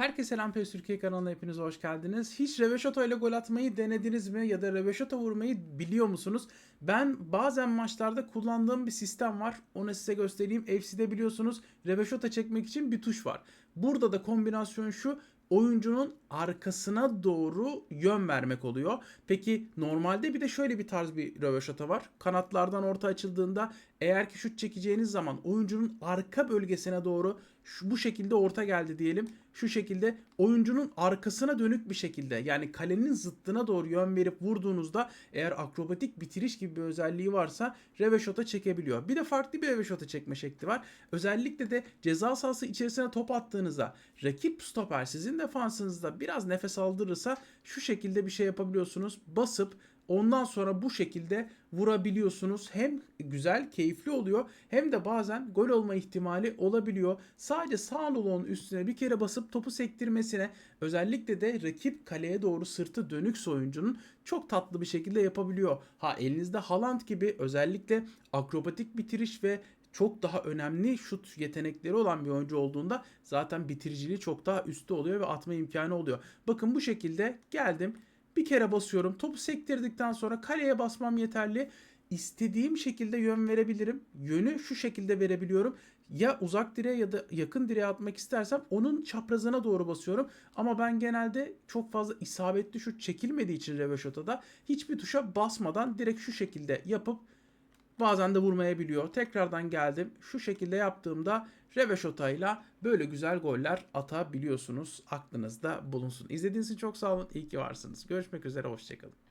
Herkese selam PES Türkiye kanalına hepiniz hoş geldiniz. Hiç Reveşoto ile gol atmayı denediniz mi ya da Reveşoto vurmayı biliyor musunuz? Ben bazen maçlarda kullandığım bir sistem var. Onu size göstereyim. FC'de biliyorsunuz Reveşoto çekmek için bir tuş var. Burada da kombinasyon şu oyuncunun arkasına doğru yön vermek oluyor. Peki normalde bir de şöyle bir tarz bir röveşata var. Kanatlardan orta açıldığında eğer ki şut çekeceğiniz zaman oyuncunun arka bölgesine doğru şu, bu şekilde orta geldi diyelim. Şu şekilde oyuncunun arkasına dönük bir şekilde yani kalenin zıttına doğru yön verip vurduğunuzda eğer akrobatik bitiriş gibi bir özelliği varsa reveşota çekebiliyor. Bir de farklı bir reveşota çekme şekli var. Özellikle de ceza sahası içerisine top attığınızda rakip stoper sizin defansınızda biraz nefes aldırırsa şu şekilde bir şey yapabiliyorsunuz. Basıp Ondan sonra bu şekilde vurabiliyorsunuz. Hem güzel, keyifli oluyor hem de bazen gol olma ihtimali olabiliyor. Sadece sağ nolunun üstüne bir kere basıp topu sektirmesine özellikle de rakip kaleye doğru sırtı dönük oyuncunun çok tatlı bir şekilde yapabiliyor. Ha elinizde Haaland gibi özellikle akrobatik bitiriş ve çok daha önemli şut yetenekleri olan bir oyuncu olduğunda zaten bitiriciliği çok daha üstte oluyor ve atma imkanı oluyor. Bakın bu şekilde geldim. Bir kere basıyorum. Topu sektirdikten sonra kaleye basmam yeterli. İstediğim şekilde yön verebilirim. Yönü şu şekilde verebiliyorum. Ya uzak direğe ya da yakın direğe atmak istersem onun çaprazına doğru basıyorum. Ama ben genelde çok fazla isabetli şut çekilmediği için Reveşota'da hiçbir tuşa basmadan direkt şu şekilde yapıp Bazen de vurmayabiliyor. Tekrardan geldim. Şu şekilde yaptığımda Reveşota ile böyle güzel goller atabiliyorsunuz. Aklınızda bulunsun. İzlediğiniz için çok sağ olun. İyi ki varsınız. Görüşmek üzere. Hoşçakalın.